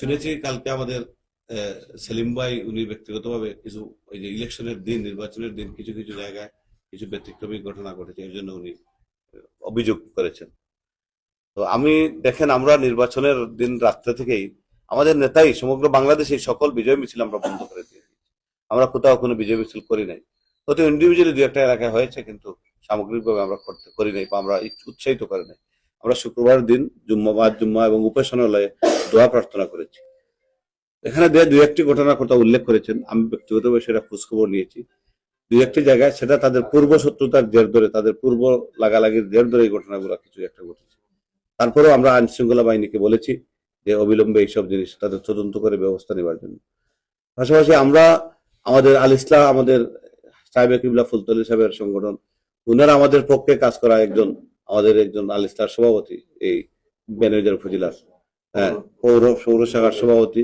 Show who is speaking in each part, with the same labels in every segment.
Speaker 1: শুনেছি কালকে আমাদের সেলিম ভাই উনি ব্যক্তিগতভাবে কিছু ওই যে ইলেকশনের দিন, নির্বাচনের দিন কিছু কিছু জায়গায় কিছু ব্যতিক্রমী ঘটনা ঘটেছে এর জন্য উনি অভিযোগ করেছেন। তো আমি দেখেন, আমরা নির্বাচনের দিন রাত্রে থেকেই, আমাদের নেতাই সমগ্র বাংলাদেশে সকল বিজয় মিছিল আমরা বন্ধ করে দিয়েছি। আমরা কোথাও কোনো বিজয় মিছিল করি নাই। হয়তো ইন্ডিভিজুয়ালি দু একটা এলাকায় হয়েছে, কিন্তু সামগ্রিকভাবে আমরা করতে, করি নাই বা আমরা উৎসাহিত করি নাই। আমরা শুক্রবার দিন জুম্মাবাদ জুম্মা এবং উপাসনালয়ে দোয়া প্রার্থনা করেছি। এখানে দু দুই একটি ঘটনার কথা উল্লেখ করেছেন। আমি ব্যক্তিগতভাবে সেটা খোঁজখবর নিয়েছি। দুই একটি জায়গায় সেটা তাদের পূর্ব শত্রুতার জের ধরে, তাদের পূর্ব লাগালাগির জের ধরে এই ঘটনাগুলো কিছু একটা ঘটেছে। তারপরেও আমরা আইন শৃঙ্খলা বাহিনীকে বলেছি যে অবিলম্বে এইসব জিনিস তাদের তদন্ত করে ব্যবস্থা নেবার জন্য। পাশাপাশি আমরা আমাদের আল ইসলাম, আমাদের সাহেব কিবলা ফুলতলি সাহেবের সংগঠন, উনারা আমাদের পক্ষে কাজ করা একজন আমাদের একজন আল ইসলার সভাপতি এই ম্যানেজার ফজিলার হ্যাঁ পৌর সৌর শাখার সভাপতি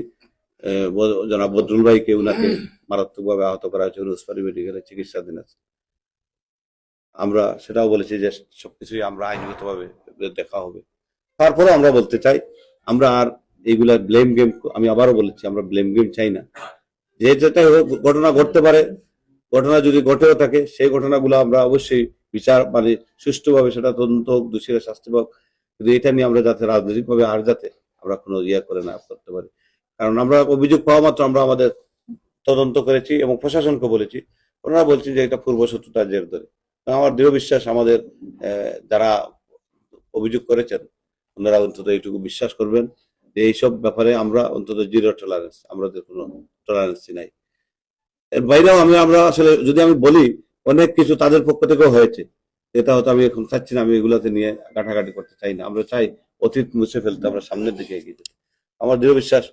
Speaker 1: জনাব বদরুল ভাইকে উনাকে মারাত্মকভাবে আহত করা হয়েছে উসমানী মেডিকেলে চিকিৎসাধীন আছে আমরা সেটাও বলেছি যে সবকিছুই আমরা আইনগতভাবে দেখা হবে। তারপরেও আমরা বলতে চাই আমরা আর এইগুলা ব্লেম গেম আমি আবারও বলেছি আমরা ব্লেম গেম চাই না। যে যেটা হোক, ঘটনা ঘটতে পারে ঘটনা যদি ঘটেও থাকে সেই ঘটনাগুলো আমরা অবশ্যই বিচার মানে সুষ্ঠুভাবে সেটা তদন্ত হোক, দোষীরা শাস্তি পাক কিন্তু এটা নিয়ে আমরা যাতে রাজনৈতিকভাবে আর যাতে আমরা কোনো ইয়ে করে না করতে পারি। কারণ আমরা অভিযোগ পাওয়া মাত্র আমরা আমাদের তদন্ত করেছি এবং প্রশাসনকে বলেছি। ওনারা বলছেন যে এটা পূর্ব শত্রুতার জের ধরে আমার দৃঢ় বিশ্বাস আমাদের যারা অভিযোগ করেছেন, ওনারা অন্তত এইটুকু বিশ্বাস করবেন যে এইসব ব্যাপারে আমরা অন্তত জিরো টলারেন্স আমাদের কোনো টলারেন্সই নাই। এর বাইরেও আমি, আমরা আসলে যদি আমি বলি অনেক কিছু তাদের পক্ষ থেকেও হয়েছে। এটা হয়তো আমি এখন চাচ্ছি না, আমি এগুলাতে নিয়ে ঘাটাঘাটি করতে চাই না। আমরা চাই অতীত মুছে ফেলতে, আমরা সামনের দিকে এগিয়ে যেতে। আমার দৃঢ় বিশ্বাস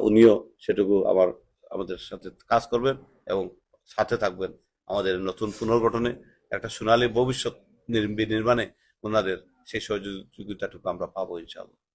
Speaker 1: উনিও সেটুকু আবার আমাদের সাথে কাজ করবেন এবং সাথে থাকবেন আমাদের নতুন পুনর্গঠনে। একটা সোনালী ভবিষ্যৎ নির্ম- নির্মাণে ওনাদের সেই সহযোগিতাটুকু আমরা পাবো ইনশাআল্লাহ।